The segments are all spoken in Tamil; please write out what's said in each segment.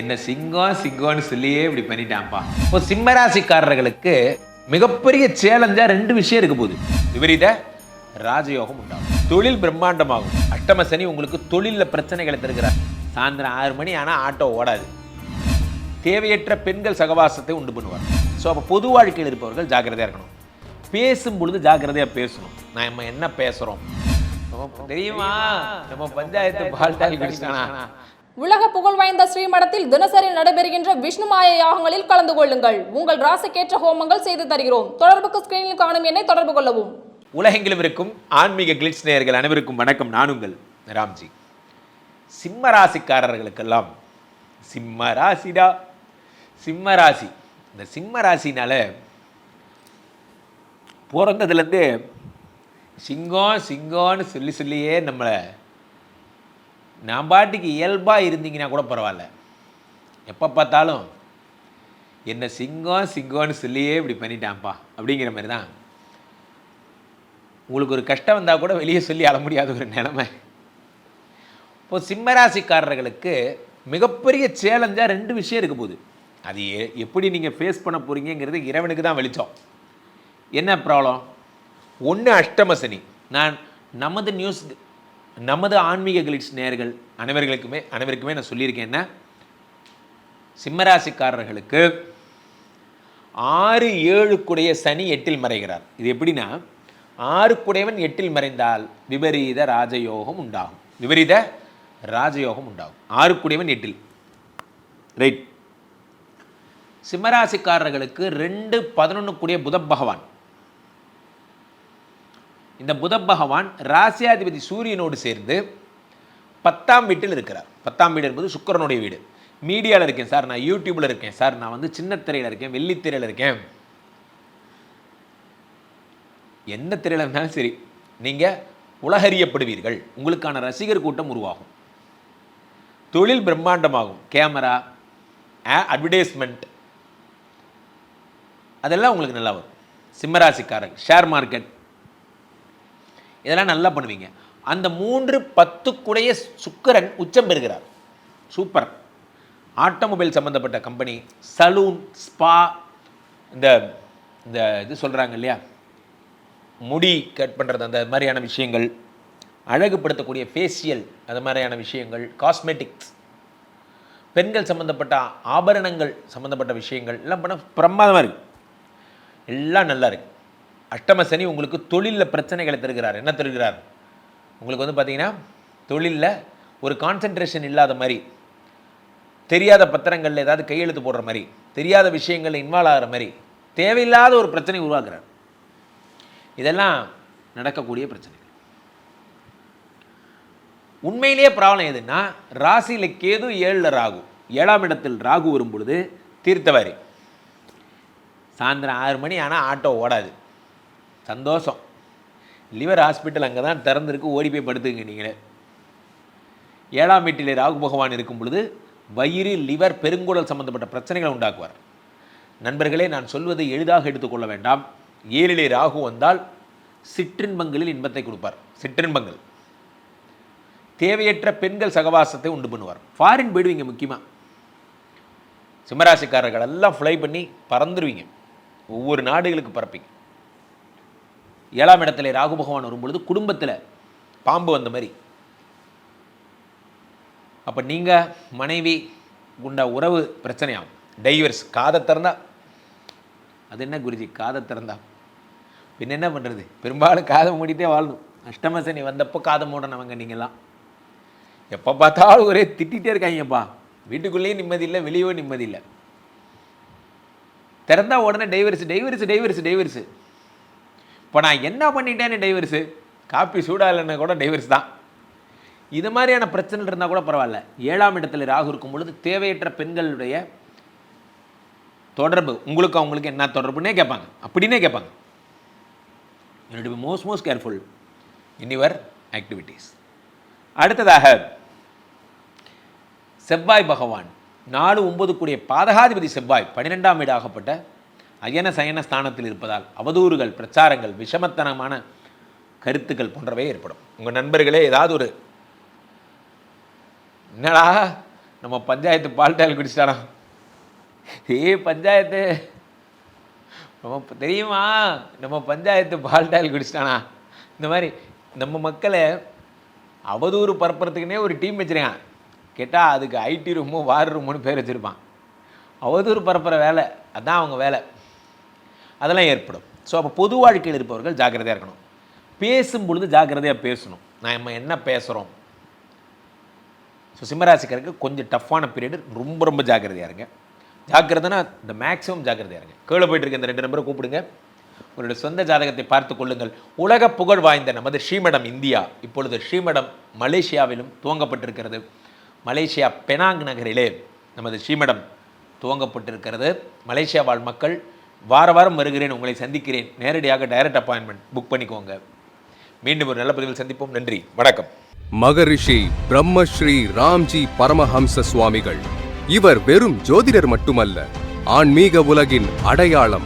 என்ன சிங்கம் சிங்கம்னு சொல்லியே இப்படி பண்ணிட்டான்ப்பா. இப்போ சிம்மராசிக்காரர்களுக்கு மிகப்பெரிய சேலஞ்சா ரெண்டு விஷயம் இருக்க போகுது. விபரீத ராஜயோகம் உண்டாகும். தொழில் பிரம்மாண்டமாகும். அஷ்டம சனி உங்களுக்கு தொழிலில் பிரச்சனைகளை தருகிறார். சாயந்தரம் ஆறு மணி ஆனால் ஆட்டோ ஓடாது. தேவையற்ற பெண்கள் சகவாசத்தை உண்டு பண்ணுவார். ஸோ அப்போ பொது வாழ்க்கையில் இருப்பவர்கள் ஜாக்கிரதையாக இருக்கணும். பேசும் பொழுது ஜாக்கிரதையாக பேசணும். நான் நம்ம என்ன பேசுகிறோம் தெரியுமா? நம்ம பஞ்சாயத்து பால்டால் குடிச்சிட்டானா? உலக புகழ் வாய்ந்த ஸ்ரீமடத்தில் தினசரி நடைபெறுகின்ற விஷ்ணு மாய யாகங்களில் கலந்து கொள்ளுங்கள். உங்கள் ராசிக்கேற்ற ஹோமங்கள் செய்து தருகிறோம். தொடர்புக்கு ஸ்கிரீனில் காணும் எண்ணை தொடர்பு கொள்ளவும். உலகெங்கிலும் இருக்கும் ஆன்மீக கிளிட்ஸ் நேயர்கள் அனைவருக்கும் வணக்கம். நானுங்கள் ராம்ஜி. சிம்ம ராசிக்காரர்களுக்கெல்லாம் சிம்ம ராசிடா? சிம்ம ராசி. இந்த சிம்ம ராசினால பிறந்ததுலேருந்து சிங்கம் சிங்கம்னு சொல்லி சொல்லியே நம்மளை நான் பாட்டுக்கு இயல்பாக இருந்தீங்கன்னா கூட பரவாயில்ல. எப்போ பார்த்தாலும் என்ன சிங்கம் சிங்கம்னு சொல்லியே இப்படி பண்ணிட்டான்ப்பா அப்படிங்கிற மாதிரி தான். உங்களுக்கு ஒரு கஷ்டம் வந்தால் கூட வெளியே சொல்லி அழ முடியாத ஒரு நிலைமை. இப்போ சிம்மராசிக்காரர்களுக்கு மிகப்பெரிய சேலஞ்சாக ரெண்டு விஷயம் இருக்க போகுது. அது எப்படி நீங்கள் ஃபேஸ் பண்ண போகிறீங்கிறது இறைவனுக்கு தான் வெளிச்சம். என்ன ப்ராப்ளம் ஒன்று அஷ்டம சனி. நான் நமது நியூஸ் நமது ஆன்மீக கிளிட்ஸ் நேயர்கள் அனைவர்களுக்குமே அனைவருக்குமே நான் சொல்லியிருக்கேன் என்ன? சிம்மராசிக்காரர்களுக்கு ஆறு ஏழுக்குடைய சனி எட்டில் மறைகிறார். இது எப்படின்னா ஆறுக்குடையவன் எட்டில் மறைந்தால் விபரீத ராஜயோகம் உண்டாகும். விபரீத ராஜயோகம் உண்டாகும். ஆறுக்குடையவன் எட்டில். ரைட் சிம்மராசிக்காரர்களுக்கு ரெண்டு பதினொன்றுக்குடைய புத பகவான். இந்த புத பகவான் ராசியாதிபதி சூரியனோடு சேர்ந்து பத்தாம் வீட்டில் இருக்கிறார். பத்தாம் வீடு என்பது சுக்கிரனுடைய வீடு. மீடியாவில் இருக்கேன் சார் நான் யூடியூப்பில் இருக்கேன் சார் நான் வந்து சின்ன திரையில் இருக்கேன் வெள்ளித்திரையில் இருக்கேன். எந்த திரையில் இருந்தாலும் சரி நீங்கள் உலகறியப்படுவீர்கள். உங்களுக்கான ரசிகர் கூட்டம் உருவாகும். தொழில் பிரம்மாண்டமாகும். கேமரா அட்வர்டைஸ்மெண்ட் அதெல்லாம் உங்களுக்கு நல்லா வரும். சிம்மராசிக்காரங்க ஷேர் மார்க்கெட் இதெல்லாம் நல்லா பண்ணுவீங்க. அந்த மூன்று பத்துக்குடைய சுக்கரன் உச்சம் பெறுகிறார். சூப்பர். ஆட்டோமொபைல் சம்மந்தப்பட்ட கம்பெனி சலூன் ஸ்பா இந்த இந்த இது சொல்கிறாங்க இல்லையா? முடி கட் பண்ணுறது அந்த மாதிரியான விஷயங்கள் அழகுபடுத்தக்கூடிய ஃபேஷியல் அது மாதிரியான விஷயங்கள் காஸ்மெட்டிக்ஸ் பெண்கள் சம்மந்தப்பட்ட ஆபரணங்கள் சம்மந்தப்பட்ட விஷயங்கள் எல்லாம் பண்ண பிரமாதமாக இருக்குது எல்லாம் நல்லா இருக்குது அஷ்டம சனி உங்களுக்கு தொழிலில் பிரச்சனைகளை தருகிறார். என்ன தருகிறார்? உங்களுக்கு வந்து பார்த்தீங்கன்னா தொழிலில் ஒரு கான்சென்ட்ரேஷன் இல்லாத மாதிரி தெரியாத பத்திரங்களில் ஏதாவது கையெழுத்து போடுற மாதிரி தெரியாத விஷயங்களில் இன்வால்வ் ஆகிற மாதிரி தேவையில்லாத ஒரு பிரச்சனை உருவாக்குறார். இதெல்லாம் நடக்கக்கூடிய பிரச்சனைகள். உண்மையிலேயே ப்ராப்ளம் எதுன்னா ராசியில் கேது ஏழில் ராகு ஏழாம் இடத்தில் ராகு வரும் பொழுது தீர்த்தவாரி. சாயந்தரம் ஆறு மணி ஆனால் ஆட்டோ ஓடாது. சந்தோஷம். லிவர் ஹாஸ்பிட்டல் அங்கே தான் திறந்திருக்கு ஓடி போய் படுத்துங்க நீங்களே. ஏழாம் வீட்டிலே ராகு பகவான் இருக்கும் பொழுது வயிறு லிவர் பெருங்குடல் சம்பந்தப்பட்ட பிரச்சனைகளை உண்டாக்குவார். நண்பர்களே நான் சொல்வதை எளிதாக எடுத்துக்கொள்ள வேண்டாம். ஏழிலே ராகு வந்தால் சிற்றின்பங்களில் இன்பத்தை கொடுப்பார். சிற்றின்பங்கள். தேவையற்ற பெண்கள் சகவாசத்தை உண்டு பண்ணுவார். ஃபாரின் போயிடுவீங்க முக்கியமாக சிம்மராசிக்காரர்கள் எல்லாம் ஃப்ளை பண்ணி பறந்துருவீங்க. ஒவ்வொரு நாடுகளுக்கு பறப்பீங்க. ஏழாம் இடத்துல ராகு பகவான் வரும்பொழுது குடும்பத்தில் பாம்பு வந்த மாதிரி. அப்போ நீங்கள் மனைவி உண்ட உறவு பிரச்சனையாகும். டைவர்ஸ் காதை திறந்தா? அது என்ன குருஜி காதை திறந்தா? பின்ன என்ன பண்ணுறது பெரும்பாலும் காதை மூடிட்டே வாழணும் அஷ்டமசனி வந்தப்போ காதை மூடணவங்க நீங்கள்லாம் எப்போ பார்த்தாலும் ஒரே திட்டிகிட்டே இருக்காங்கப்பா வீட்டுக்குள்ளேயும் நிம்மதி இல்லை வெளியவும் நிம்மதி இல்லை. திறந்தா உடனே டைவர்ஸ் டைவர்ஸ் டைவர்ஸ் டைவர்ஸ் இப்போ நான் என்ன பண்ணிட்டேன்னு டைவர்ஸு காப்பி சூடாக இல்லைன்னா கூட டைவர்ஸ் தான். இது மாதிரியான பிரச்சனை இருந்தால் கூட பரவாயில்ல. ஏழாம் இடத்துல ராகு இருக்கும் பொழுது தேவையற்ற பெண்களுடைய தொடர்பு உங்களுக்கு அவங்களுக்கு என்ன தொடர்புன்னே கேட்பாங்க. அப்படின்னே கேட்பாங்க. You be most most careful in your activities அடுத்ததாக செவ்வாய் பகவான் நாலு ஒன்பது கூடிய பாதகாதிபதி செவ்வாய் பன்னிரெண்டாம் வீடாகப்பட்ட அயன சயன ஸ்தானத்தில் இருப்பதால் அவதூறுகள் பிரச்சாரங்கள் விஷமத்தனமான கருத்துக்கள் போன்றவை ஏற்படும். உங்கள் நண்பர்களே ஏதாவது ஒரு என்னடா நம்ம பஞ்சாயத்து பால்டால் குடிச்சிட்டானா? ஏ பஞ்சாயத்து நம்ம தெரியுமா? நம்ம பஞ்சாயத்து பால்டால் குடிச்சிட்டானா? இந்த மாதிரி நம்ம மக்களை அவதூறு பரப்புறதுக்குனே ஒரு டீம் வச்சுருக்கான். கேட்டால் அதுக்கு ஐடி ரூமும் வார் ரூமுன்னு பேர் வச்சுருப்பான். அவதூறு பரப்புகிற வேலை அதுதான் அவங்க வேலை. அதெல்லாம் ஏற்படும். ஸோ அப்போ பொது வாழ்க்கையில் இருப்பவர்கள் ஜாக்கிரதையாக இருக்கணும். பேசும் பொழுது ஜாக்கிரதையாக பேசணும். நான் நம்ம என்ன பேசுகிறோம் ஸோ சிம்மராசிக்காரருக்கு கொஞ்சம் டஃப்பான பீரியடு ரொம்ப ரொம்ப ஜாக்கிரதையாக இருங்க. ஜாக்கிரதைனா இந்த மேக்ஸிமம் ஜாக்கிரதையாக இருங்க. கீழே போயிட்டு இருக்க இந்த ரெண்டு நம்பரை கூப்பிடுங்க. உங்களுடைய சொந்த ஜாதகத்தை பார்த்து கொள்ளுங்கள். உலக புகழ் வாய்ந்த நமது ஸ்ரீமடம் இந்தியா. இப்பொழுது ஸ்ரீமடம் மலேசியாவிலும் துவங்கப்பட்டிருக்கிறது. மலேசியா பெனாங் நகரிலே நமது ஸ்ரீமடம் துவங்கப்பட்டிருக்கிறது. மலேசியா வாழ் மக்கள் வார வாரம் வருகிறேன் உங்களை சந்திக்கிறேன். நேரடியாக டைரக்ட் அப்பாயின்மெண்ட் புக் பண்ணிக்கோங்க. மீண்டும் ஒரு நல்ல பதிவில் சந்திப்போம். நன்றி. வணக்கம். மகரிஷி பிரம்மஸ்ரீ ராம்ஜி பரமஹம்ச சுவாமிகள். இவர் வெறும் ஜோதிடர் மட்டுமல்ல ஆன்மீக உலகின் அடையாளம்.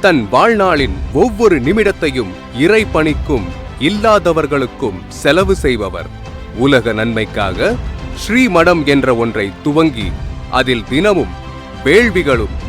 தன் வாழ்நாளின் ஒவ்வொரு நிமிடத்தையும் இறை பணிக்கும் இல்லாதவர்களுக்கும் செலவு செய்பவர். உலக நன்மைக்காக ஸ்ரீமடம் என்ற ஒன்றை துவங்கி அதில் தினமும் வேள்விகளும்